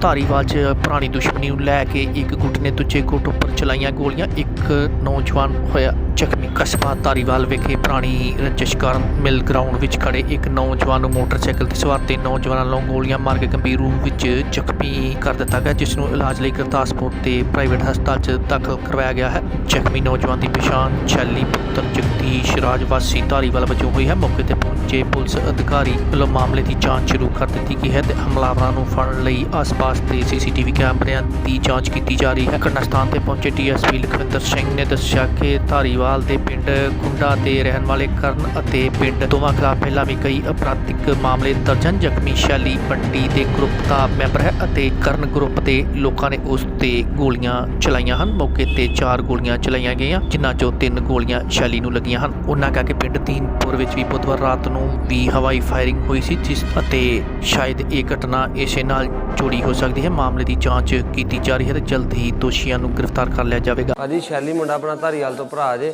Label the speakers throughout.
Speaker 1: ਧਾਰੀਵਾਲ 'ਚ ਪੁਰਾਣੀ ਦੁਸ਼ਮਣੀ ਨੂੰ ਲੈ ਕੇ ਇੱਕ ਗੁੱਟ ਨੇ ਦੂਜੇ ਗੁੱਟ ਉੱਪਰ ਚਲਾਈਆਂ ਗੋਲੀਆਂ। ਇੱਕ ਨੌਜਵਾਨ ਹੋਇਆ ਜ਼ਖਮੀ। ਕਸਬਾ ਧਾਰੀਵਾਲ ਵਿਖੇ ਪੁਰਾਣੀ ਰੰਜਿਸ਼ ਕਾਰਨ ਮਿਲ ਗਰਾਊਂਡ ਵਿੱਚ ਖੜੇ ਇੱਕ ਨੌਜਵਾਨ ਨੂੰ ਮੋਟਰਸਾਈਕਲ ਤੇ ਸਵਾਰ ਤੇ ਨੌਜਵਾਨਾਂ ਨੂੰ ਗੋਲੀਆਂ ਮਾਰ ਕੇ ਗੰਭੀਰ ਰੂਪ ਵਿੱਚ ਜ਼ਖਮੀ ਕਰ ਦਿੱਤਾ ਗਿਆ, ਜਿਸ ਨੂੰ ਇਲਾਜ ਲਈ ਗੁਰਦਾਸਪੁਰ ਤੇ ਪ੍ਰਾਈਵੇਟ ਹਸਪਤਾਲ 'ਚ ਦਾਖਲ ਕਰਵਾਇਆ ਗਿਆ ਹੈ। ਜ਼ਖਮੀ ਨੌਜਵਾਨ ਦੀ ਪਛਾਣ ਛੈਲੀ ਪੁੱਤਰ ਜਗਦੀਸ਼ ਰਾਜ ਵਾਸੀ ਧਾਰੀਵਾਲ ਵਜੋਂ ਹੋਈ ਹੈ। ਮੌਕੇ ਤੇ ਪਹੁੰਚੇ ਪੁਲਿਸ ਅਧਿਕਾਰੀ ਵੱਲੋਂ ਮਾਮਲੇ ਦੀ ਜਾਂਚ ਸ਼ੁਰੂ ਕਰ ਦਿੱਤੀ ਗਈ ਹੈ ਤੇ ਹਮਲਾਵਰਾਂ ਨੂੰ ਫੜਨ ਲਈ ਆਸ-ਪਾਸ ਦੇ ਸੀਸੀਟੀਵੀ ਕੈਮਰਿਆਂ ਦੀ ਜਾਂਚ ਕੀਤੀ ਜਾ ਰਹੀ ਹੈ। ਘਟਨਾ ਸਥਾਨ ਤੇ ਪਹੁੰਚੇ ਡੀਐਸਪੀ ਲਖਵਿੰਦਰ ਸਿੰਘ ਨੇ ਦੱਸਿਆ ਕਿ ਧਾਰੀਵਾਲ ਦੇ ਪਿੰਡ ਕੁੰਡਾ ਦੇ ਰਹਿਣ ਵਾਲੇ ਕਰਨ ਅਤੇ ਪਿੰਡ ਦੋਵਾਂ ਖਿਲਾਫ ਪਹਿਲਾਂ ਵੀ ਕਈ ਅਪਰਾਧਿਕ ਮਾਮਲੇ ਦਰਜ ਹਨ। ਜ਼ਖਮੀ ਸ਼ੈਲੀ ਪੰਡੀ ਦੇ ਗਰੁੱਪ ਦਾ ਮੈਂਬਰ ਹੈ ਅਤੇ ਕਰਨ ਗਰੁੱਪ ਦੇ ਲੋਕਾਂ ਨੇ ਉਸ ਤੇ ਗੋਲੀਆਂ ਚਲਾਈਆਂ ਹਨ। ਮੌਕੇ ਤੇ ਚਾਰ ਗੋਲੀਆਂ ਚਲਾਈਆਂ ਗਈਆਂ, ਜਿਨ੍ਹਾਂ ਚੋਂ ਤਿੰਨ ਗੋਲੀਆਂ ਸ਼ੈਲੀ ਨੂੰ ਲੱਗੀਆਂ ਹਨ। ਉਹਨਾਂ ਕਹਾ ਕਿ ਪਿੰਡ ਦੀਨਪੁਰ ਵਿੱਚ ਵੀ ਬੁੱਧਵਾਰ ਰਾਤ ਨੂੰ ਵੀ ਹਵਾਈ ਫਾਇਰਿੰਗ ਹੋਈ ਸੀ, ਜਿਸ ਅਤੇ ਸ਼ਾਇਦ ਇਹ ਘਟਨਾ ਇਸੇ ਨਾਲ ਜੁੜੀ ਹੋ ਸਕਦੀ ਹੈ। ਮਾਮਲੇ ਦੀ ਜਾਂਚ ਕੀਤੀ ਜਾ ਰਹੀ ਹੈ ਤੇ ਜਲਦ ਹੀ ਦੋਸ਼ੀਆਂ ਨੂੰ ਗ੍ਰਿਫਤਾਰ ਕਰ ਲਿਆ ਜਾਵੇਗਾ।
Speaker 2: ਭਾਜੀ ਸ਼ੈਲੀ ਮੁੰਡਾ ਆਪਣਾ ਧਾਰੀਵਾਲ ਤੋਂ ਭਰਾ ਜੇ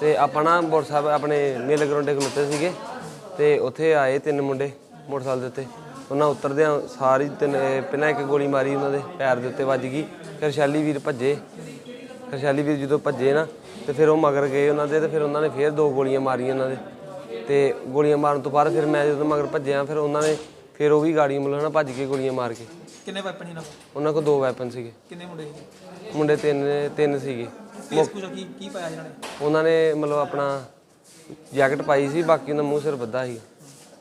Speaker 2: ਤੇ ਆਪਾਂ ਨਾ ਮੋਟਰਸਾਈਕਲ, ਆਪਣੇ ਮੇਲੇ ਗਰਾਉਂਡੇ ਖਲੋਤੇ ਸੀਗੇ ਤੇ ਉੱਥੇ ਆਏ ਤਿੰਨ ਮੁੰਡੇ ਮੋਟਰਸਾਈਕਲ ਦੇ ਉੱਤੇ। ਉਹਨਾਂ ਉਤਰਦਿਆਂ ਸਾਰੀ ਤਿੰਨ ਪਹਿਲਾਂ ਇੱਕ ਗੋਲੀ ਮਾਰੀ, ਉਹਨਾਂ ਦੇ ਪੈਰ ਦੇ ਉੱਤੇ ਵੱਜ ਗਈ। ਫਿਰ ਸ਼ੈਲੀ ਵੀਰ ਭੱਜੇ। ਫਿਰ ਸ਼ੈਲੀ ਵੀਰ ਜਦੋਂ ਭੱਜੇ ਨਾ ਤੇ ਫਿਰ ਉਹ ਮਗਰ ਗਏ ਉਹਨਾਂ ਦੇ ਤੇ ਫਿਰ ਉਹਨਾਂ ਨੇ ਫਿਰ ਦੋ ਗੋਲੀਆਂ ਮਾਰੀਆਂ ਉਹਨਾਂ ਦੇ। ਤੇ ਗੋਲੀਆਂ ਮਾਰਨ ਤੋਂ ਬਾਅਦ ਫਿਰ ਮੈਂ ਜਦੋਂ ਮਗਰ ਭੱਜਿਆ ਫਿਰ ਉਹਨਾਂ ਨੇ ਫਿਰ ਉਹ ਵੀ ਗਾੜੀ ਮਤਲਬ ਨਾ ਭੱਜ ਕੇ ਗੋਲੀਆਂ ਮਾਰ ਕੇ।
Speaker 3: ਕਿੰਨੇ ਵੈਪਨ ਸੀ ਨਾ
Speaker 2: ਉਹਨਾਂ ਕੋਲ ਦੋ ਵੈਪਨ ਸੀਗੇ।
Speaker 3: ਕਿੰਨੇ ਮੁੰਡੇ ਸੀ?
Speaker 2: ਮੁੰਡੇ ਤਿੰਨ ਤਿੰਨ ਸੀਗੇ।
Speaker 3: ਫੇਸ ਕੁਝ ਕੀ ਕੀ ਪਾਇਆ ਇਹਨਾਂ ਨੇ?
Speaker 2: ਉਹਨਾਂ ਨੇ ਮਤਲਬ ਆਪਣਾ ਜੈਕਟ ਪਾਈ ਸੀ ਬਾਕੀ ਉਹਨਾਂ ਮੂੰਹ ਸਿਰ ਬੱਧਾ ਸੀ।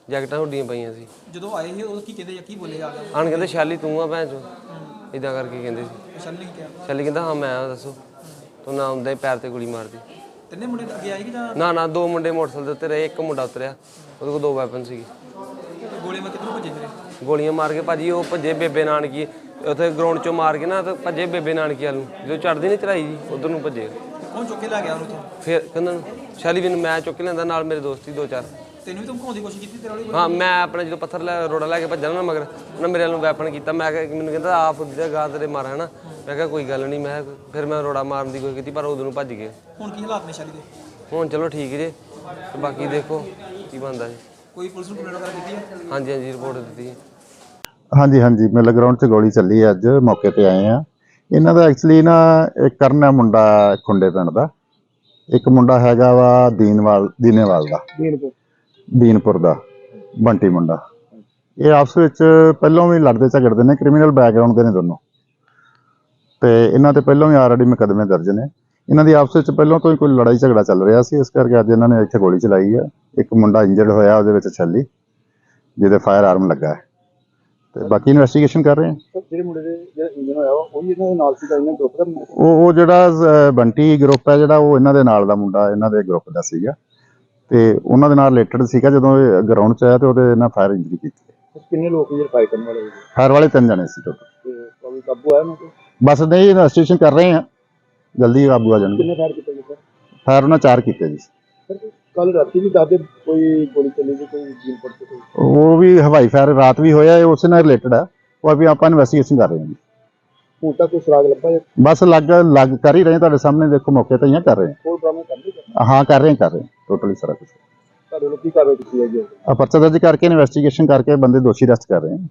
Speaker 2: ਜੈਕਟਾਂ ਹੁੱਡੀਆਂ ਪਈਆਂ ਸੀ।
Speaker 3: ਜਦੋਂ ਆਏ ਸੀ ਉਹ ਕੀ ਕਹਿੰਦੇ ਜਾਂ ਕੀ ਬੋਲੇ ਆ ਗਿਆ
Speaker 2: ਆਣ ਕਹਿੰਦੇ ਸ਼ਾਲੀ ਤੂੰ ਆ ਭੈਣ ਚੋ ਇਦਾਂ ਕਰਕੇ ਕਹਿੰਦੇ ਸੀ।
Speaker 3: ਚੱਲ ਨਹੀਂ ਕਿਹਾ
Speaker 2: ਸ਼ਾਲੀ ਕਹਿੰਦਾ ਹਾਂ ਮੈਂ ਆ ਦੱਸੋ। ਤੂੰ ਨਾ ਆਉਂਦਾ ਹੀ ਪੈਰ ਤੇ ਗੋਲੀ ਮਾਰਦੀ।
Speaker 3: ਤਿੰਨੇ ਮੁੰਡੇ ਅੱਗੇ ਆਏ ਕਿ ਜਾਂ
Speaker 2: ਨਾ ਨਾ ਦੋ ਮੁੰਡੇ ਮੋਟਰਸਾਈਕਲ ਦੇ ਉੱਤੇ ਰਹੇ ਇੱਕ ਮੁੰਡਾ ਉਤਰਿਆ ਉਹਦੇ ਕੋਲ ਦੋ ਵੈਪਨ ਸੀਗੇ।
Speaker 3: ਗੋਲੇ ਮੈਂ ਕਿੱਧਰੋਂ ਭੱਜੇ ਫਿਰੇ?
Speaker 2: ਗੋਲੀਆਂ ਮਾਰ ਕੇ ਭਾਜੀ ਉਹ ਭੱਜੇ ਬੇਬੇ ਨਾਨਕੀ ਉੱਥੇ ਗਰਾਊਂਡ ਚੋਂ ਮਾਰ ਕੇ ਨਾ ਤੇ ਭੱਜੇ ਬੇਬੇ ਨਾਨਕੀ ਵੱਲ ਨੂੰ ਜਦੋਂ ਚੜਦੀ ਨਹੀਂ ਚੜਾਈ ਜੀ ਉਧਰ ਨੂੰ ਭੱਜੇ।
Speaker 3: ਕੌਣ ਚੁੱਕ ਲੈ ਗਿਆ ਉਹਨੂੰ ਤੋਂ
Speaker 2: ਫਿਰ ਕਹਿੰਦਾ ਸ਼ਾਲੀ ਵੀ ਨੂੰ ਮੈਂ ਚੁੱਕ ਲੈਂਦਾ ਨਾਲ ਮੇਰੇ ਦੋਸਤੀ ਦੋ ਚਾਰ।
Speaker 3: ਤੈਨੂੰ ਵੀ ਧਮਕਾਉਣ ਦੀ ਕੋਸ਼ਿਸ਼ ਕੀਤੀ ਤੇਰੇ ਵਾਲੀ
Speaker 2: ਹਾਂ ਮੈਂ ਆਪਣੇ ਜਦੋਂ ਪੱਥਰ ਲੈ ਰੋੜਾ ਲੈ ਕੇ ਭੱਜਣਾ ਨਾ ਮਗਰ ਉਹਨੇ ਮੇਰੇ ਵੱਲੋਂ ਵੈਪਨ ਕੀਤਾ। ਮੈਂ ਕਿਹਾ ਮੈਨੂੰ ਕਹਿੰਦਾ ਆ ਫੁੱਦੀ ਦਾ ਗਾਂ ਤੇਰੇ ਮਾਰ ਹਨਾ। ਮੈਂ ਕਿਹਾ ਕੋਈ ਗੱਲ ਨਹੀਂ ਮੈਂ ਫਿਰ ਮੈਂ ਰੋੜਾ ਮਾਰਨ ਦੀ ਕੋਈ ਕੀਤੀ ਪਰ ਉਦੋਂ ਨੂੰ ਭੱਜ ਗਏ।
Speaker 3: ਹੁਣ ਕੀ ਹਾਲਾਤ ਨੇ ਸ਼ਾਲੀ ਦੇ?
Speaker 2: ਹੁਣ ਚਲੋ ਠੀਕ ਜੇ। ਤੇ ਬਾਕੀ ਦੇਖੋ ਕੀ ਬਣਦਾ ਜੀ।
Speaker 3: ਕੋਈ ਪੁਲਿਸ ਨੂੰ ਕੰਪਲੇਂਟ ਵਗੈਰਾ ਕੀਤੀ ਹੈ?
Speaker 2: ਹਾਂਜੀ ਹਾਂਜੀ ਰਿਪੋਰਟ ਦਿੱਤੀ ਹੈ
Speaker 4: ਹਾਂਜੀ ਹਾਂਜੀ। ਮਿਲ ਗਰਾਊਂਡ 'ਚ ਗੋਲੀ ਚੱਲੀ ਹੈ ਅੱਜ ਮੌਕੇ ਤੇ ਆਏ ਆ। ਇਹਨਾਂ ਦਾ ਐਕਚੁਅਲੀ ਨਾ ਇੱਕ ਕਰਨ ਹੈ ਮੁੰਡਾ ਖੁੰਡੇ ਪਿੰਡ ਦਾ। ਇੱਕ ਮੁੰਡਾ ਹੈਗਾ ਵਾ ਦੀਨਵਾਲ ਦੀਨੇਵਾਲ ਦਾ।
Speaker 3: ਦੀਨਪੁਰ
Speaker 4: ਦਾ ਬੰਟੀ ਮੁੰਡਾ। ਇਹ ਆਪਸ ਵਿੱਚ ਪਹਿਲਾਂ ਵੀ ਲੜਦੇ ਝਗੜਦੇ ਨੇ ਕ੍ਰਿਮੀਨਲ ਬੈਕਗ੍ਰਾਉਂਡ ਦੇ ਨੇ ਦੋਨੋਂ। ਤੇ ਇਹਨਾਂ ਤੇ ਪਹਿਲਾਂ ਵੀ ਆਲਰੇਡੀ ਮੁਕੱਦਮੇ ਦਰਜ ਨੇ। ਇਹਨਾਂ ਦੀ ਆਪਸ ਵਿੱਚ ਪਹਿਲਾਂ ਤੋਂ ਹੀ ਕੋਈ ਲੜਾਈ ਝਗੜਾ ਚੱਲ ਰਿਹਾ ਸੀ ਇਸ ਕਰਕੇ ਅੱਜ ਇਹਨਾਂ ਨੇ ਇੱਥੇ ਗੋਲੀ ਚਲਾਈ ਹੈ ਇੱਕ ਮੁੰਡਾ ਇੰਜਰਡ ਹੋਇਆ ਉਹਦੇ ਵਿੱਚ ਛੱਲੀ ਜਿਹਦੇ ਫਾਇਰ ਆਰਮ ਲੱਗਾ ਹੈ। ਤੇ ਬਾਕੀ ਇਨਵੈਸਟੀਗੇਸ਼ਨ ਕਰ ਰਹੇ ਹਾਂ
Speaker 5: ਜਿਹੜੇ ਮੁੰਡੇ ਦੇ ਜਿਹੜਾ ਇੰਜਨ ਹੋਇਆ ਉਹ ਇਹਨਾਂ ਦੇ ਨਾਲ ਸੀਗਾ ਇਹਨਾਂ ਗਰੁੱਪ ਦਾ
Speaker 4: ਉਹ ਉਹ ਜਿਹੜਾ ਬੰਟੀ ਗਰੁੱਪ ਹੈ ਜਿਹੜਾ ਉਹ ਇਹਨਾਂ ਦੇ ਨਾਲ ਦਾ ਮੁੰਡਾ ਇਹਨਾਂ ਦੇ ਗਰੁੱਪ ਦਾ ਸੀਗਾ। ਤੇ ਉਹਨਾਂ ਦੇ ਨਾਲ ਰਿਲੇਟਡ ਸੀਗਾ ਜਦੋਂ ਇਹ ਗਰਾਊਂਡ 'ਚ ਆਇਆ ਤੇ ਉਹਦੇ ਨਾਲ ਫਾਇਰ ਇੰਜਰੀ ਕੀਤੀ।
Speaker 5: ਕਿੰਨੇ ਲੋਕ ਜਿਹੜੇ ਫਾਈਟ ਕਰਨ ਵਾਲੇ ਸੀ
Speaker 4: ਫਾਇਰ ਵਾਲੇ ਤਿੰਨ ਜਣੇ ਸੀ ਟੋਟਲ
Speaker 5: ਤੇ ਕਾਬੂ ਕਾਬੂ ਆਇਆ ਉਹਨਾਂ ਤੇ?
Speaker 4: ਬਸ ਨਹੀਂ ਇਨਵੈਸਟੀਗੇਸ਼ਨ ਕਰ ਰਹੇ ਹਾਂ। ਜਲਦੀ ਕਾਬੂ ਆ ਜਾਣਗੇ।
Speaker 5: ਕਿੰਨੇ ਫਾਇਰ ਕੀਤੇ ਸਰ?
Speaker 4: ਫਾਇਰ ਉਹਨਾਂ ਚਾਰ ਕੀਤੇ ਜੀ।
Speaker 5: ਕੱਲ ਰਾਤੀ ਵੀ ਦੱਸਦੇ ਕੋਈ ਗੋਲੀ ਚੱਲੀ ਸੀ ਕੋਈ ਜੀਨ ਪੜ ਕੋਈ?
Speaker 4: ਉਹ ਵੀ ਹਵਾਈ ਫਾਇਰ ਰਾਤ ਵੀ ਹੋਇਆ ਇਹ ਉਸੇ ਨਾਲ ਰਿਲੇਟਡ ਹੈ ਉਹ ਵੀ ਆਪਾਂ ਇਨਵੈਸਟੀਗੇਸ਼ਨ ਕਰ ਰਹੇ ਹਾਂ ਜੀ।
Speaker 5: ਹੁਣ ਤੱਕ ਕੋਈ ਸੁਰਾਗ ਲੱਭਾ ਜਾਂ?
Speaker 4: ਬਸ ਲੱਗ ਲੱਗ ਕਰ ਹੀ ਰਹੇ ਹਾਂ, ਤੁਹਾਡੇ ਸਾਹਮਣੇ ਦੇਖੋ ਮੌਕੇ ਤੇ ਹੀ ਹਾਂ, ਕਰ ਰਹੇ
Speaker 5: ਹੋਰ ਡਰਾਮੇ ਕਰਦੇ ਸਰ
Speaker 4: ਹਾਂ ਹਾਂ ਕਰ ਰਹੇ ਹਾਂ, ਕਰ ਰਹੇ ਟੋਟਲੀ ਸਾਰਾ ਕੁਝ
Speaker 5: ਤੁਹਾਡੇ ਲੋਕ ਕੀ ਕਾਰਵਾਈ ਕੀਤੀ ਹੈ ਜੀ
Speaker 4: ਆ ਪਰਚਾ ਦਰਜ ਕਰਕੇ ਇਨਵੈਸਟੀਗੇਸ਼ਨ ਕਰਕੇ ਬੰਦੇ ਦੋਸ਼ੀ ਅਰੈਸਟ ਕਰ ਰਹੇ ਹਾਂ